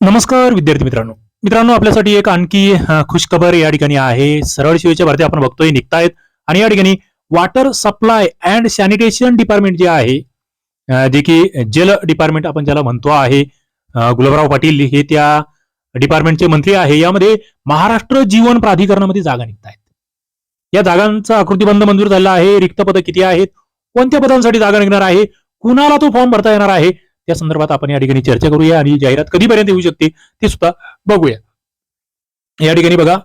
नमस्कार विद्यार्थी मित्रांनो. मित्रांनो आपल्यासाठी एक आणखी खुशखबर या ठिकाणी आहे. सरळ शिवेच्या भरती आपण बघतोय निघतायत. आणि या ठिकाणी water supply and sanitation department जे आहे जे की जल डिपार्टमेंट आपण ज्याला म्हणतो आहे गुलाबराव पाटील हे त्या डिपार्टमेंटचे मंत्री आहे. यामध्ये महाराष्ट्र जीवन प्राधिकरणामध्ये जागा निघतायत. या जागांचा आकृतीबंध मंजूर झाला आहे. रिक्त पदं किती आहेत? कोणत्या पदांसाठी जागा निघणार आहे? कुणाला तो फॉर्म भरता येणार आहे? त्या संदर्भात आपण या ठिकाणी चर्चा करूया आणि जाहिरात कधीपर्यंत येऊ शकते ते सुद्धा बघूया. या ठिकाणी बघा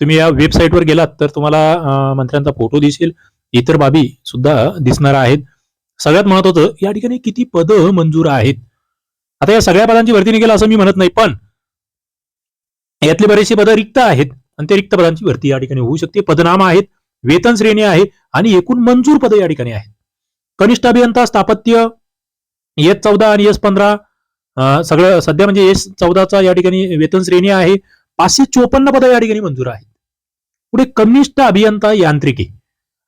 तुम्ही या वेबसाईटवर गेलात तर तुम्हाला मंत्र्यांचा फोटो दिसेल. इतर बाबी सुद्धा दिसणार आहेत. सगळ्यात महत्वाचं या ठिकाणी किती पदं मंजूर आहेत? आता या सगळ्या पदांची भरती निघेल असं मी म्हणत नाही पण यातले बरेचसे पदं रिक्त आहेत आणि ते रिक्त पदांची भरती या ठिकाणी होऊ शकते. पदनाम आहेत वेतन श्रेणी आहे आणि एकूण मंजूर पदं या ठिकाणी आहेत. कनिष्ठ अभियंता स्थापत्य एस चौदा आणि एस पंधरा सगळं सध्या म्हणजे एस चौदाचा या ठिकाणी वेतन श्रेणी आहे. पाचशे चोपन्न पदं या ठिकाणी मंजूर आहेत. पुढे कनिष्ठ अभियंता यांत्रिकी.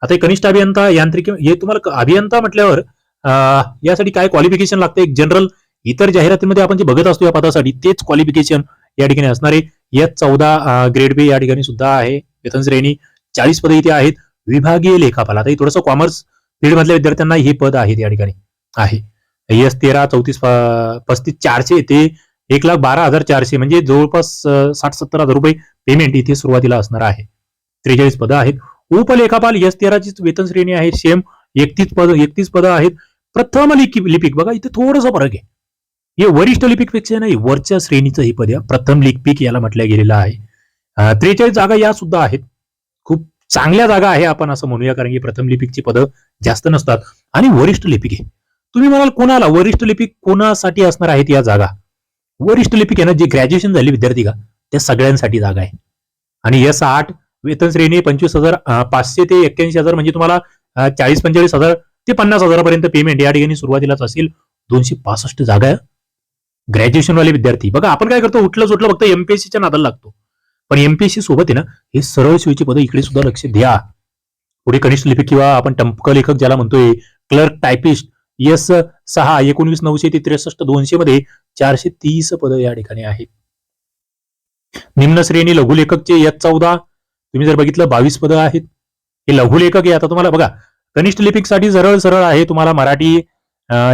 आता कनिष्ठ अभियंता यांत्रिकी हे तुम्हाला अभियंता म्हटल्यावर यासाठी काय क्वालिफिकेशन लागतं? एक जनरल इतर जाहिरातीमध्ये आपण जे बघत असतो या पदासाठी तेच क्वालिफिकेशन या ठिकाणी असणारे एस चौदा ग्रेड बी या ठिकाणी सुद्धा आहे. वेतन श्रेणी चाळीस पदं इथे आहेत. विभागीय लेखापाल. आता हे थोडंसं कॉमर्स फील्ड मधल्या विद्यार्थ्यांना हे पद आहेत या ठिकाणी. आहे. एस तेरा चौतीस पस्तीस चारशे ते एक लाख बारा हजार चारशे म्हणजे जवळपास साठ सत्तर हजार रुपये पेमेंट इथे सुरुवातीला असणार आहे. त्रेचाळीस पदं आहेत. उपलेखापाल एस तेराचीच वेतन श्रेणी आहे. सेम एकतीस पद एकतीस पदं आहेत. प्रथम लिपी लिपिक बघा इथे थोडंसं फरक आहे. हे वरिष्ठ लिपिकपेक्षा नाही वरच्या श्रेणीचं हे पद आहे. प्रथम लिपिक याला म्हटलं गेलेलं आहे. त्रेचाळीस जागा या सुद्धा आहेत. खूप चांगल्या जागा आहे आपण असं म्हणूया कारण की प्रथम लिपिकची पदं जास्त नसतात. आणि वरिष्ठ लिपिक आहे. तुम्ही म्हणाल कोणाला? वरिष्ठ लिपिक कोणासाठी असणार आहेत या जागा? वरिष्ठ लिपिक आहे ना जे ग्रॅज्युएशन झाले विद्यार्थी का? त्या सगळ्यांसाठी जागा आहे. आणि एस आठ वेतन श्रेणी पंचवीस हजार पाचशे ते एक्क्याऐंशी हजार म्हणजे तुम्हाला चाळीस पंचेचाळीस हजार ते पन्नास हजारापर्यंत पेमेंट या ठिकाणी सुरुवातीलाच असेल. दोनशे पासष्ट जागा आहे. ग्रॅज्युएशन वाले विद्यार्थी. बघा आपण काय करतो? उठलं सुटलं फक्त एमपीएससीच्या नादाला लागतो. पण एमपीएससी सोबत आहे ना हे सरळ सोयीची पदं इकडे सुद्धा लक्ष द्या. पुढे कनिष्ठ लिपिक किंवा आपण टंपक लेखक ज्याला म्हणतोय क्लर्क टायपिस्ट एस सहा एकोणवीस नऊशे ते त्रेसष्ट दोनशे मध्ये चारशे तीस पद या ठिकाणी आहेत. निम्न श्रेणी लघुलेखकचे एस चौदा. तुम्ही जर बघितलं बावीस पदं आहेत. हे लघुलेखक आहे. आता तुम्हाला बघा कनिष्ठ लिपिकसाठी सरळ सरळ आहे तुम्हाला मराठी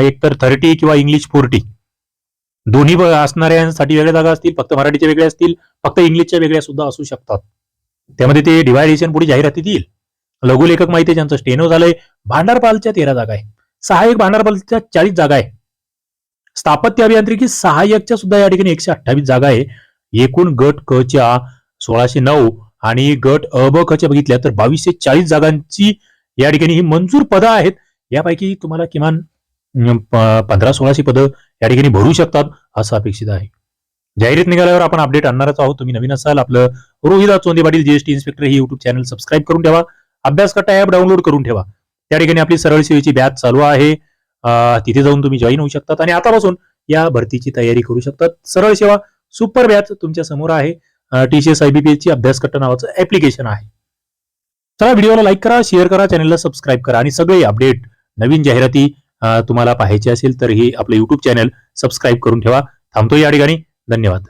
एकतर थर्टी किंवा इंग्लिश फोर्टी. दोन्ही असणाऱ्यांसाठी वेगळ्या जागा असतील फक्त मराठीच्या वेगळ्या असतील फक्त इंग्लिशच्या वेगळ्या सुद्धा असू शकतात. त्यामध्ये ते डिवायडेशन पुढे जाहिरातीत येईल. लघुलेखक माहिती आहे ज्यांचं स्टेनो झालंय भांडारपालच्या तेरा जागा आहे सहाय्यक भांडारबलच्या चाळीस जागा आहे. स्थापत्य अभियांत्रिकी सहाय्यकच्या सुद्धा या ठिकाणी एकशे अठ्ठावीस जागा आहे. एकूण गट क च्या सोळाशे नऊ आणि गट अ ब क बघितल्या तर बावीसशे चाळीस जागांची या ठिकाणी ही मंजूर पदं आहेत. यापैकी तुम्हाला किमान प- पंधरा सोळाशे पदं या ठिकाणी भरू शकतात असं अपेक्षित आहे. जाहिरात निघाल्यावर आपण अपडेट आणणारच आहोत. तुम्ही नवीन असाल आपलं रोहिदा चोंदे पाटील जीएसटी इन्स्पेक्टर ही युट्यूब चॅनल सबस्क्राईब करून ठेवा. अभ्यास कट्टा ऍप डाउनलोड करून ठेवा. त्या ठिकाणी आपली सरळ सेवेची बॅच चालू आहे. तिथे जाऊन तुम्ही जॉईन होऊ शकतात आणि आतापासून या भरतीची तयारी करू शकतात. सरळ सेवा सुपर बॅच तुमच्यासमोर आहे. टीसीएस आयबीपीएस ची अभ्यास कट्टा नावाचं ऍप्लिकेशन आहे. चला व्हिडिओला लाईक करा शेअर करा चॅनलला सबस्क्राईब करा आणि सगळे अपडेट नवीन जाहिराती तुम्हाला पाहायचे असेल तर हे आपलं युट्यूब चॅनल सबस्क्राईब करून ठेवा. थांबतो या ठिकाणी. धन्यवाद.